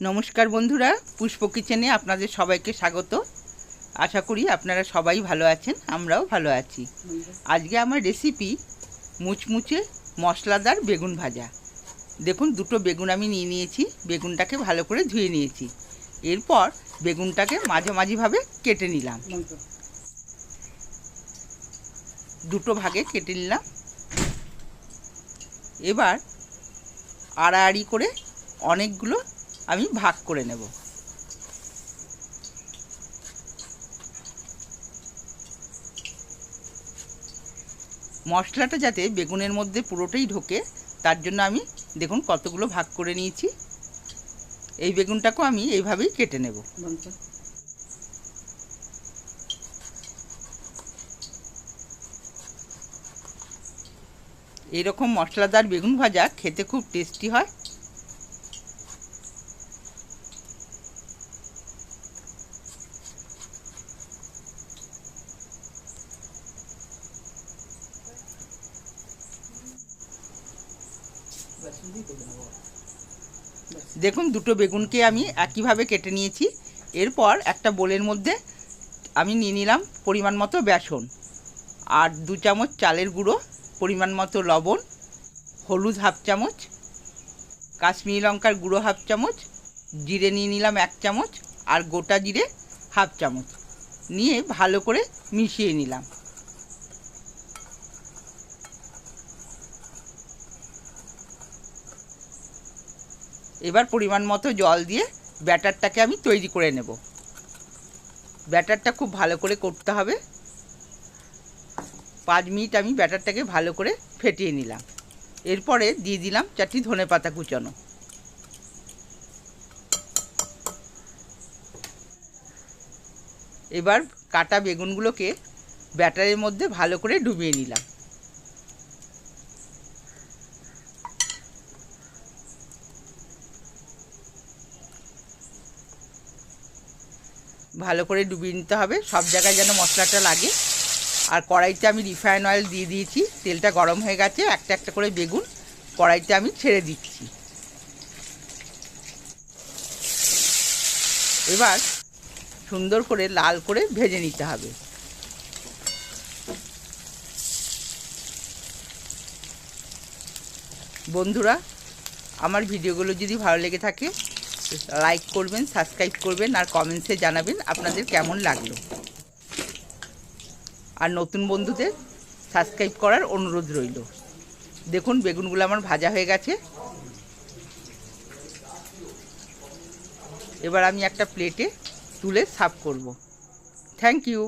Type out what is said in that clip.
নমস্কার বন্ধুরা, পুষ্প কিচেনে আপনাদের সবাইকে স্বাগত। আশা করি আপনারা সবাই ভালো আছেন, আমরাও ভালো আছি। আজকে আমার রেসিপি মুচমুচে মশলাদার বেগুন ভাজা। দেখুন, দুটো বেগুন আমি নিয়ে নিয়েছি, বেগুনটাকে ভালো করে ধুয়ে নিয়েছি। এরপর বেগুনটাকে মাঝামাঝিভাবে কেটে নিলাম। দুটো ভাগে কেটে নিলাম। এবার আড়াআড়ি করে অনেকগুলো আমি ভাগ করে নেব। মশলাটা যাতে বেগুনের মধ্যে পুরোটাই ঢোকে তার জন্য আমি দেখুন কতগুলো ভাগ করে নিয়েছি। এই বেগুনটাকেও আমি এইভাবেই কেটে নেব। এইরকম মশলাদার বেগুন ভাজা খেতে খুব টেস্টি হয়। দেখুন, দুটো বেগুনকে আমি একইভাবে কেটে নিয়েছি। এরপর একটা বোলের মধ্যে আমি নিয়ে নিলাম পরিমাণ মতো বেসন আর দু চামচ চালের গুঁড়ো, পরিমাণ মতো লবণ, হলুদ হাফ চামচ, কাশ্মীরি লঙ্কার গুঁড়ো হাফ চামচ, জিরে নিয়ে নিলাম এক চামচ আর গোটা জিরে হাফ চামচ। নিয়ে ভালো করে মিশিয়ে নিলাম। এবার পরিমাণ মতো জল দিয়ে ব্যাটারটাকে আমি তৈরি করে নেব। ব্যাটারটা খুব ভালো করে করতে হবে। পাঁচ মিনিট আমি ব্যাটারটাকে ভালো করে ফেটিয়ে নিলাম। এরপরে দিয়ে দিলাম চারটি ধনে পাতা কুচানো। এবার কাটা বেগুনগুলোকে ব্যাটারের মধ্যে ভালো করে ডুবিয়ে নিলাম। ভালো করে ডুবিয়ে নিতে হবে। সব জায়গায় যেন মশলাটা লাগে। আর কড়াইতে আমি রিফাইন অয়েল দিয়ে দিয়েছি। তেলটা গরম হয়ে গেছে। একটা একটা করে বেগুন কড়াইতে আমি ছেড়ে দিচ্ছি। এবার সুন্দর করে লাল করে ভেজে নিতে হবে। বন্ধুরা, আমার ভিডিওগুলো যদি ভালো লেগে থাকে লাইক করবেন সাবস্ক্রাইব করবেন আর কমেন্টসে জানাবেন আপনাদের কেমন লাগল। আর নতুন বন্ধুদের সাবস্ক্রাইব করার অনুরোধ রইল। দেখুন, বেগুনগুলো আমার ভাজা হয়ে গেছে। এবার আমি একটা প্লেটে তুলে সার্ভ করব। Thank you